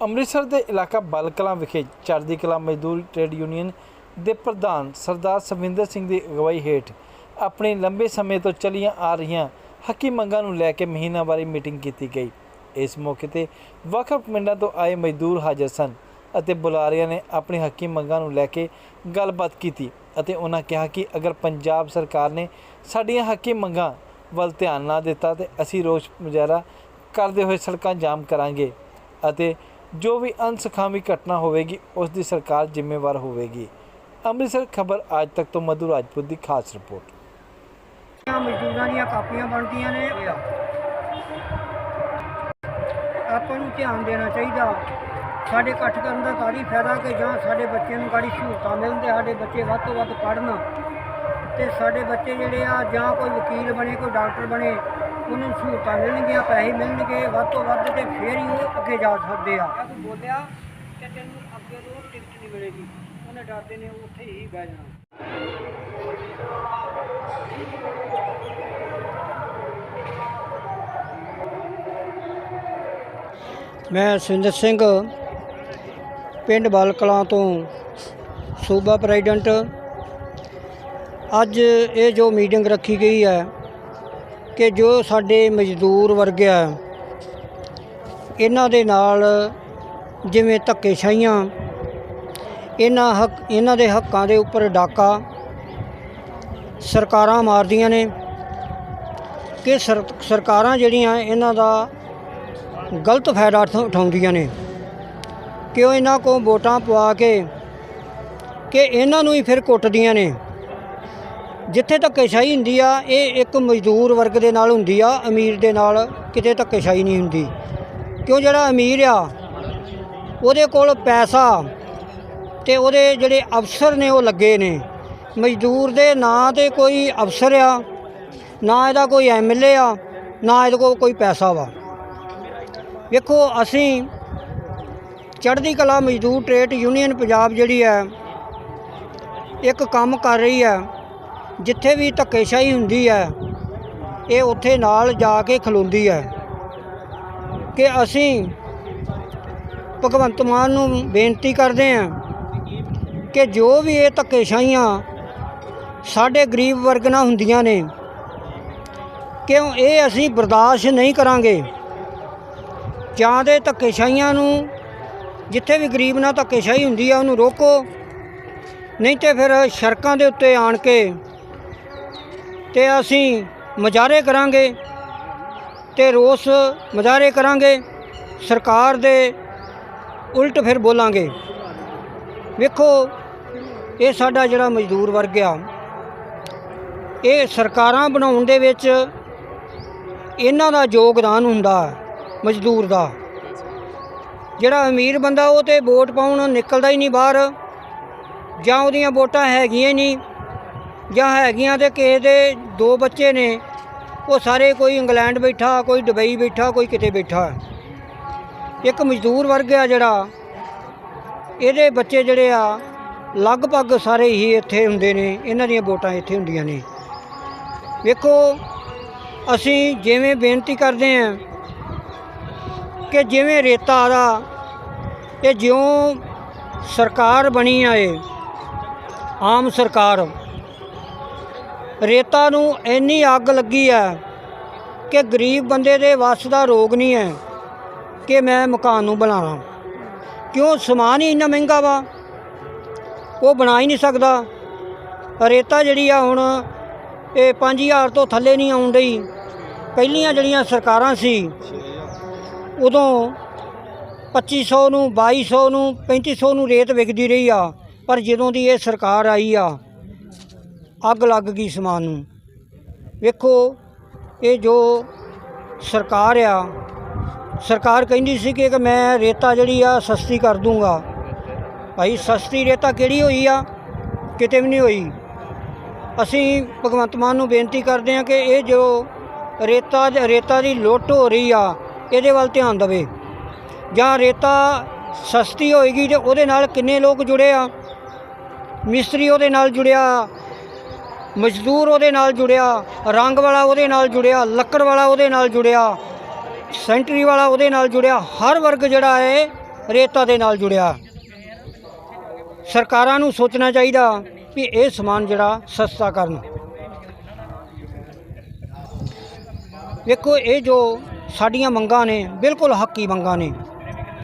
ਅੰਮ੍ਰਿਤਸਰ ਦੇ ਇਲਾਕਾ ਬਲਕਲਾਂ ਵਿਖੇ ਚੜ੍ਹਦੀ ਕਲਾ ਮਜ਼ਦੂਰ ਟ੍ਰੇਡ ਯੂਨੀਅਨ ਦੇ ਪ੍ਰਧਾਨ ਸਰਦਾਰ ਸਵਿੰਦਰ ਸਿੰਘ ਦੀ ਅਗਵਾਈ ਹੇਠ ਆਪਣੇ ਲੰਬੇ ਸਮੇਂ ਤੋਂ ਚੱਲੀਆਂ ਆ ਰਹੀਆਂ ਹੱਕੀ ਮੰਗਾਂ ਨੂੰ ਲੈ ਕੇ ਮਹੀਨਾਵਾਰੀ ਮੀਟਿੰਗ ਕੀਤੀ ਗਈ। ਇਸ ਮੌਕੇ ਤੇ ਵੱਖ-ਵੱਖ ਪਿੰਡਾਂ ਤੋਂ ਆਏ ਮਜ਼ਦੂਰ ਹਾਜ਼ਰ ਸਨ ਅਤੇ ਬੁਲਾਰਿਆਂ ਨੇ ਆਪਣੀ ਹੱਕੀ ਮੰਗਾਂ ਨੂੰ ਲੈ ਕੇ ਗੱਲਬਾਤ ਕੀਤੀ ਅਤੇ ਉਹਨਾਂ ਕਿਹਾ ਕਿ ਅਗਰ ਪੰਜਾਬ ਸਰਕਾਰ ਨੇ ਸਾਡੀਆਂ ਹੱਕੀ ਮੰਗਾਂ ਵੱਲ ਧਿਆਨ ਨਾ ਦਿੱਤਾ ਤੇ ਅਸੀਂ ਰੋਸ ਮੁਜ਼ਾਹਰਾ ਕਰਦੇ ਹੋਏ ਸੜਕਾਂ ਜਾਮ ਕਰਾਂਗੇ ਅਤੇ ਜੋ ਵੀ ਅਨਸਖਾਵੀ ਘਟਨਾ ਹੋਵੇਗੀ, ਉਸ ਦੀ ਸਰਕਾਰ ਜ਼ਿੰਮੇਵਾਰ ਹੋਵੇਗੀ। ਅੰਮ੍ਰਿਤਸਰ ਖਬਰ ਅੱਜ ਤੱਕ ਤੋਂ ਮਧੂ ਰਾਜਪੂਤ ਦੀ ਖਾਸ ਰਿਪੋਰਟ। ਮਜ਼ਦੂਰਾਂ ਦੀਆਂ ਕਾਪੀਆਂ ਬਣਦੀਆਂ ਨੇ? ਆਪਾਂ ਨੂੰ ਧਿਆਨ ਦੇਣਾ ਚਾਹੀਦਾ। ਸਾਡੇ ਇਕੱਠ ਕਰਨ ਦਾ ਕਾਹਦੀ ਫਾਇਦਾ ਕਿ ਜਾਂ ਸਾਡੇ ਬੱਚਿਆਂ ਨੂੰ ਗਾੜੀ ਸਹੂਲਤਾਂ ਮਿਲਣ ਤੇ ਸਾਡੇ ਬੱਚੇ ਵੱਧ ਤੋਂ ਵੱਧ ਪੜ੍ਹਨ। ਤੇ ਸਾਡੇ ਬੱਚੇ ਜਿਹੜੇ ਆ, ਜਾਂ ਕੋਈ ਵਕੀਲ ਬਣੇ, ਕੋਈ ਡਾਕਟਰ ਬਣੇ ਉਹਨਾਂ ਨੂੰ ਸਹੂਲਤਾਂ ਮਿਲਣਗੀਆਂ ਪੈਸੇ ਮਿਲਣਗੇ ਵੱਧ ਤੋਂ ਵੱਧ ਤੇ ਫੇਰ ਹੀ ਉਹ ਅੱਗੇ ਜਾ ਸਕਦੇ ਆ ਕੋਈ ਬੋਲਿਆ ਕਿ ਤੈਨੂੰ ਅੱਗੇ ਤੋਂ ਟਿਕਟ ਨਹੀਂ ਮਿਲੇਗੀ ਉਹਨੇ ਡਰਦੇ ਨੇ ਉੱਥੇ ਹੀ ਬਹਿ ਜਾਣਾ ਮੈਂ ਸੁਰਿੰਦਰ ਸਿੰਘ ਪਿੰਡ ਬਲਕਲਾਂ ਤੋਂ ਸੂਬਾ ਪ੍ਰੈਜ਼ੀਡੈਂਟ ਅੱਜ ਇਹ ਜੋ ਮੀਟਿੰਗ ਰੱਖੀ ਗਈ ਹੈ ਕਿ ਜੋ ਸਾਡੇ ਮਜ਼ਦੂਰ ਵਰਗ ਆ, ਇਹਨਾਂ ਦੇ ਨਾਲ ਜਿਵੇਂ ਧੱਕੇਸ਼ਾਹੀਆਂ, ਇਹਨਾਂ ਹੱਕ, ਇਹਨਾਂ ਦੇ ਹੱਕਾਂ ਦੇ ਉੱਪਰ ਡਾਕਾ ਸਰਕਾਰਾਂ ਮਾਰਦੀਆਂ ਨੇ ਕਿ ਸਰਕਾਰਾਂ ਜਿਹੜੀਆਂ ਇਹਨਾਂ ਦਾ ਗਲਤ ਫਾਇਦਾ ਉਠਾ- ਉਠਾਉਂਦੀਆਂ ਨੇ ਕਿ ਉਹ ਇਹਨਾਂ ਕੋਲ ਵੋਟਾਂ ਪਵਾ ਕੇ, ਕਿ ਇਹਨਾਂ ਨੂੰ ਹੀ ਫਿਰ ਕੁੱਟਦੀਆਂ ਨੇ। ਜਿੱਥੇ ਧੱਕੇਸ਼ਾਹੀ ਹੁੰਦੀ ਆ, ਇਹ ਇੱਕ ਮਜ਼ਦੂਰ ਵਰਗ ਦੇ ਨਾਲ ਹੁੰਦੀ ਆ, ਅਮੀਰ ਦੇ ਨਾਲ ਕਿਤੇ ਧੱਕੇਸ਼ਾਹੀ ਨਹੀਂ ਹੁੰਦੀ। ਕਿਉਂ ਜਿਹੜਾ ਅਮੀਰ ਆ, ਉਹਦੇ ਕੋਲ ਪੈਸਾ ਤੇ ਉਹਦੇ ਜਿਹੜੇ ਅਫਸਰ ਨੇ ਉਹ ਲੱਗੇ ਨੇ। ਮਜ਼ਦੂਰ ਦੇ ਨਾਂ ਤੇ ਕੋਈ ਅਫਸਰ ਆ, ਨਾ ਇਹਦਾ ਕੋਈ ਐਮਐਲਏ ਆ, ਨਾ ਇਹਦੇ ਕੋਲ ਕੋਈ ਪੈਸਾ ਵਾ। ਵੇਖੋ, ਅਸੀਂ ਚੜ੍ਹਦੀ ਕਲਾ ਮਜ਼ਦੂਰ ਟ੍ਰੇਡ ਯੂਨੀਅਨ ਪੰਜਾਬ ਜਿਹੜੀ ਹੈ, ਇੱਕ ਕੰਮ ਕਰ ਰਹੀ ਹੈ। ਜਿੱਥੇ ਵੀ ਧੱਕੇਸ਼ਾਹੀ ਹੁੰਦੀ ਹੈ, ਇਹ ਉੱਥੇ ਨਾਲ ਜਾ ਕੇ ਖਲੋਂਦੀ ਹੈ ਕਿ ਅਸੀਂ ਭਗਵੰਤ ਮਾਨ ਨੂੰ ਬੇਨਤੀ ਕਰਦੇ ਹਾਂ ਕਿ ਜੋ ਵੀ ਇਹ ਧੱਕੇਸ਼ਾਹੀਆਂ ਸਾਡੇ ਗਰੀਬ ਵਰਗ ਨਾਲ ਹੁੰਦੀਆਂ ਨੇ, ਕਿਉਂ ਇਹ ਅਸੀਂ ਬਰਦਾਸ਼ਤ ਨਹੀਂ ਕਰਾਂਗੇ? ਜਾਂ ਦੇ ਧੱਕੇਸ਼ਾਹੀਆਂ ਨੂੰ ਜਿੱਥੇ ਵੀ ਗਰੀਬ ਨਾਲ ਧੱਕੇਸ਼ਾਹੀ ਹੁੰਦੀ ਆ ਉਹਨੂੰ ਰੋਕੋ, ਨਹੀਂ ਤੇ ਫਿਰ ਸੜਕਾਂ ਦੇ ਉੱਤੇ ਆਣ ਕੇ ਤੇ ਅਸੀਂ ਮੁਜ਼ਾਹਰੇ ਕਰਾਂਗੇ ਤੇ ਰੋਸ ਮੁਜ਼ਾਹਰੇ ਕਰਾਂਗੇ, ਸਰਕਾਰ ਦੇ ਉਲਟ ਫਿਰ ਬੋਲਾਂਗੇ। ਵੇਖੋ, ਇਹ ਸਾਡਾ ਜਿਹੜਾ ਮਜ਼ਦੂਰ ਵਰਗ ਆ, ਇਹ ਸਰਕਾਰਾਂ ਬਣਾਉਣ ਦੇ ਵਿੱਚ ਇਹਨਾਂ ਦਾ ਯੋਗਦਾਨ ਹੁੰਦਾ, ਮਜ਼ਦੂਰ ਦਾ। ਜਿਹੜਾ ਅਮੀਰ ਬੰਦਾ ਉਹ ਤੇ ਵੋਟ ਪਾਉਣ ਨਿਕਲਦਾ ਹੀ ਨਹੀਂ ਬਾਹਰ, ਜਾਂ ਉਹਦੀਆਂ ਵੋਟਾਂ ਹੈਗੀਆਂ ਹੀ ਨਹੀਂ। ਜਾਂ ਹੈਗੀਆਂ ਤੇ ਕਿਸੇ ਦੇ ਦੋ ਬੱਚੇ ਨੇ, ਉਹ ਸਾਰੇ ਕੋਈ ਇੰਗਲੈਂਡ ਬੈਠਾ, ਕੋਈ ਦੁਬਈ ਬੈਠਾ, ਕੋਈ ਕਿਤੇ ਬੈਠਾ। ਇੱਕ ਮਜ਼ਦੂਰ ਵਰਗ ਆ ਜਿਹੜਾ, ਇਹਦੇ ਬੱਚੇ ਜਿਹੜੇ ਆ, ਲਗਭਗ ਸਾਰੇ ਹੀ ਇੱਥੇ ਹੁੰਦੇ ਨੇ, ਇਹਨਾਂ ਦੀਆਂ ਵੋਟਾਂ ਇੱਥੇ ਹੁੰਦੀਆਂ ਨੇ। ਵੇਖੋ, ਅਸੀਂ ਜਿਵੇਂ ਬੇਨਤੀ ਕਰਦੇ ਹਾਂ ਕਿ ਜਿਵੇਂ ਰੇਤਾ ਦਾ, ਇਹ ਜਿਉਂ ਸਰਕਾਰ ਬਣੀ ਆਏ, ਆਮ ਸਰਕਾਰ ਰੇਤਾ ਨੂੰ ਇੰਨੀ ਅੱਗ ਲੱਗੀ ਹੈ ਕਿ ਗਰੀਬ ਬੰਦੇ ਦੇ ਵੱਸ ਦਾ ਰੋਗ ਨਹੀਂ ਹੈ ਕਿ ਮੈਂ ਮਕਾਨ ਨੂੰ ਬਣਾਵਾਂ ਕਿਉਂ? ਸਮਾਨ ਹੀ ਇੰਨਾ ਮਹਿੰਗਾ ਵਾ। ਉਹ ਬਣਾ ਹੀ ਨਹੀਂ ਸਕਦਾ। ਰੇਤਾ ਜਿਹੜੀ ਆ ਹੁਣ ਇਹ 5000 ਤੋਂ ਥੱਲੇ ਨਹੀਂ ਆਉਣ ਡਈ। ਪਹਿਲੀਆਂ ਜਿਹੜੀਆਂ ਸਰਕਾਰਾਂ ਸੀ, ਉਦੋਂ 2500 ਨੂੰ 2200 ਨੂੰ 3500 ਨੂੰ ਰੇਤ ਵਿਕਦੀ ਰਹੀ ਆ। ਪਰ ਜਦੋਂ ਦੀ ਇਹ ਸਰਕਾਰ ਆਈ ਆ ਅੱਗ ਲੱਗ ਗਈ ਸਮਾਨ ਨੂੰ। ਵੇਖੋ, ਇਹ ਜੋ ਸਰਕਾਰ ਆ, ਸਰਕਾਰ ਕਹਿੰਦੀ ਸੀ ਕਿ ਮੈਂ ਰੇਤਾ ਜਿਹੜੀ ਆ ਸਸਤੀ ਕਰ ਦੂੰਗਾ। ਭਾਈ, ਸਸਤੀ ਰੇਤਾ ਕਿਹੜੀ ਹੋਈ ਆ? ਕਿਤੇ ਵੀ ਨਹੀਂ ਹੋਈ। ਅਸੀਂ ਭਗਵੰਤ ਮਾਨ ਨੂੰ ਬੇਨਤੀ ਕਰਦੇ ਹਾਂ ਕਿ ਇਹ ਜੋ ਰੇਤਾ ਰੇਤਾ ਦੀ ਲੁੱਟ ਹੋ ਰਹੀ ਆ, ਇਹਦੇ ਵੱਲ ਧਿਆਨ ਦੇਵੇ। ਜਾਂ ਰੇਤਾ ਸਸਤੀ ਹੋਏਗੀ ਤੇ ਉਹਦੇ ਨਾਲ ਕਿੰਨੇ ਲੋਕ ਜੁੜੇ ਆ? ਮਿਸਤਰੀ ਉਹਦੇ ਨਾਲ ਜੁੜਿਆ ਮਜ਼ਦੂਰ ਉਹਦੇ ਨਾਲ ਜੁੜਿਆ, ਰੰਗ ਵਾਲਾ ਉਹਦੇ ਨਾਲ ਜੁੜਿਆ, ਲੱਕੜ ਵਾਲਾ ਉਹਦੇ ਨਾਲ ਜੁੜਿਆ, ਸੈਂਟਰੀ ਵਾਲਾ ਉਹਦੇ ਨਾਲ ਜੁੜਿਆ, ਹਰ ਵਰਗ ਜਿਹੜਾ ਹੈ, ਰੇਤਾ ਦੇ ਨਾਲ ਜੁੜਿਆ। ਸਰਕਾਰਾਂ ਨੂੰ ਸੋਚਣਾ ਚਾਹੀਦਾ ਵੀ ਇਹ ਸਮਾਨ ਜਿਹੜਾ ਸਸਤਾ ਕਰਨ। ਵੇਖੋ, ਇਹ ਜੋ ਸਾਡੀਆਂ ਮੰਗਾਂ ਨੇ, ਬਿਲਕੁਲ ਹੱਕੀ ਮੰਗਾਂ ਨੇ।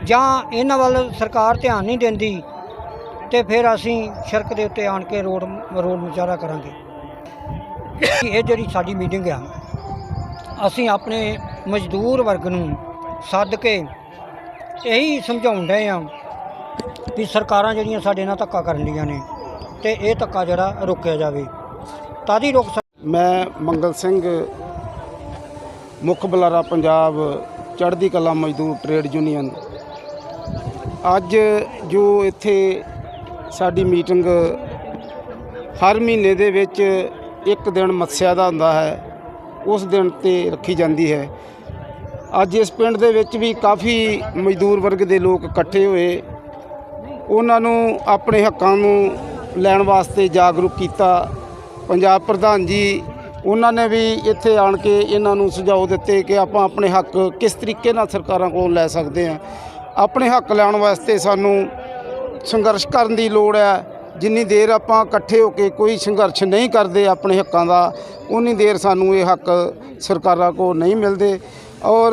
ਜਾਂ ਇਹਨਾਂ ਵੱਲ ਸਰਕਾਰ ਧਿਆਨ ਨਹੀਂ ਦਿੰਦੀ, ਤੇ ਫਿਰ ਅਸੀਂ ਸੜਕ ਦੇ ਉੱਤੇ ਆਣ ਕੇ ਰੋਡ ਰੋਡ ਮੁਜ਼ਾਹਰਾ ਕਰਾਂਗੇ। ਇਹ ਜਿਹੜੀ ਸਾਡੀ ਮੀਟਿੰਗ ਆ, ਅਸੀਂ ਆਪਣੇ ਮਜ਼ਦੂਰ ਵਰਗ ਨੂੰ ਸੱਦ ਕੇ ਇਹੀ ਸਮਝਾਉਣ ਡਏ ਆ ਵੀ ਸਰਕਾਰਾਂ ਜਿਹੜੀਆਂ ਸਾਡੇ ਨਾਲ ਧੱਕਾ ਕਰਨ ਡੀਆਂ ਨੇ ਤੇ ਇਹ ਧੱਕਾ ਜਿਹੜਾ ਰੋਕਿਆ ਜਾਵੇ। ਤਦ ਹੀ ਰੋਕ ਸਕ ਮੈਂ ਮੰਗਲ ਸਿੰਘ, ਮੁੱਖ ਬੁਲਾਰਾ ਪੰਜਾਬ ਚੜ੍ਹਦੀ ਕਲਾ ਮਜ਼ਦੂਰ ਟ੍ਰੇਡ ਯੂਨੀਅਨ। ਅੱਜ ਜੋ ਇੱਥੇ ਸਾਡੀ ਮੀਟਿੰਗ ਹਰ ਮਹੀਨੇ ਦੇ ਵਿੱਚ ਇੱਕ ਦਿਨ ਮੱਸਿਆ ਦਾ ਹੁੰਦਾ ਹੈ, ਉਸ ਦਿਨ ਤੇ ਰੱਖੀ ਜਾਂਦੀ ਹੈ। ਅੱਜ ਇਸ ਪਿੰਡ ਦੇ ਵਿੱਚ ਵੀ ਕਾਫੀ ਮਜ਼ਦੂਰ ਵਰਗ ਦੇ ਲੋਕ ਇਕੱਠੇ ਹੋਏ। ਉਹਨਾਂ ਨੂੰ ਆਪਣੇ ਹੱਕਾਂ ਨੂੰ ਲੈਣ ਵਾਸਤੇ ਜਾਗਰੂਕ ਕੀਤਾ। ਪੰਜਾਬ ਪ੍ਰਧਾਨ ਜੀ, ਉਹਨਾਂ ਨੇ ਵੀ ਇੱਥੇ ਆਣ ਕੇ ਇਹਨਾਂ ਨੂੰ ਸੁਝਾਅ ਦਿੱਤੇ ਕਿ ਆਪਾਂ ਆਪਣੇ ਹੱਕ ਕਿਸ ਤਰੀਕੇ ਨਾਲ ਸਰਕਾਰਾਂ ਕੋਲ ਲੈ ਸਕਦੇ ਹਾਂ। ਆਪਣੇ ਹੱਕ ਲੈਣ ਵਾਸਤੇ ਸਾਨੂੰ ਸੰਘਰਸ਼ ਕਰਨ ਦੀ ਲੋੜ ਹੈ। ਜਿੰਨੀ ਦੇਰ ਆਪਾਂ ਇਕੱਠੇ ਹੋ ਕੇ ਕੋਈ ਸੰਘਰਸ਼ ਨਹੀਂ ਕਰਦੇ ਆਪਣੇ ਹੱਕਾਂ ਦਾ, ਉਨੀ ਦੇਰ ਸਾਨੂੰ ਇਹ ਹੱਕ ਸਰਕਾਰਾਂ ਕੋਲ ਨਹੀਂ ਮਿਲਦੇ। ਔਰ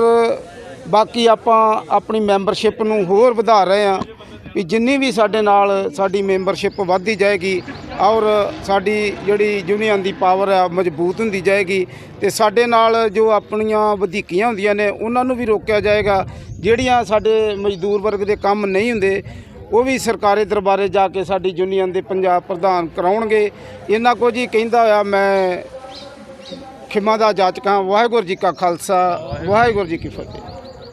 ਬਾਕੀ ਆਪਾਂ ਆਪਣੀ ਮੈਂਬਰਸ਼ਿਪ ਨੂੰ ਹੋਰ ਵਧਾ ਰਹੇ ਹਾਂ ਵੀ ਜਿੰਨੀ ਵੀ ਸਾਡੇ ਨਾਲ ਸਾਡੀ ਮੈਂਬਰਸ਼ਿਪ ਵੱਧਦੀ ਜਾਏਗੀ ਔਰ ਸਾਡੀ ਜਿਹੜੀ ਯੂਨੀਅਨ ਦੀ ਪਾਵਰ ਹੈ ਮਜ਼ਬੂਤ ਹੁੰਦੀ ਜਾਏਗੀ ਤੇ ਸਾਡੇ ਨਾਲ ਜੋ ਆਪਣੀਆਂ ਵਧੀਕੀਆਂ ਹੁੰਦੀਆਂ ਨੇ, ਉਹਨਾਂ ਨੂੰ ਵੀ ਰੋਕਿਆ ਜਾਏਗਾ। ਜਿਹੜੀਆਂ ਸਾਡੇ ਮਜ਼ਦੂਰ ਵਰਗ ਦੇ ਕੰਮ ਨਹੀਂ ਹੁੰਦੇ ਉਹ ਵੀ ਸਰਕਾਰੀ ਦਰਬਾਰੇ ਜਾ ਕੇ ਸਾਡੀ ਯੂਨੀਅਨ ਦੇ ਪੰਜਾਬ ਪ੍ਰਧਾਨ ਕਰਾਉਣਗੇ। ਇਹਨਾਂ ਕੁਝ ਹੀ ਕਹਿੰਦਾ ਹੋਇਆ, ਮੈਂ ਖਿਮਾ ਦਾ ਜਾਚਕਾਂ, ਵਾਹਿਗੁਰੂ ਜੀ ਕਾ ਖਾਲਸਾ, ਵਾਹਿਗੁਰੂ ਜੀ ਕੀ ਫਤਿਹ।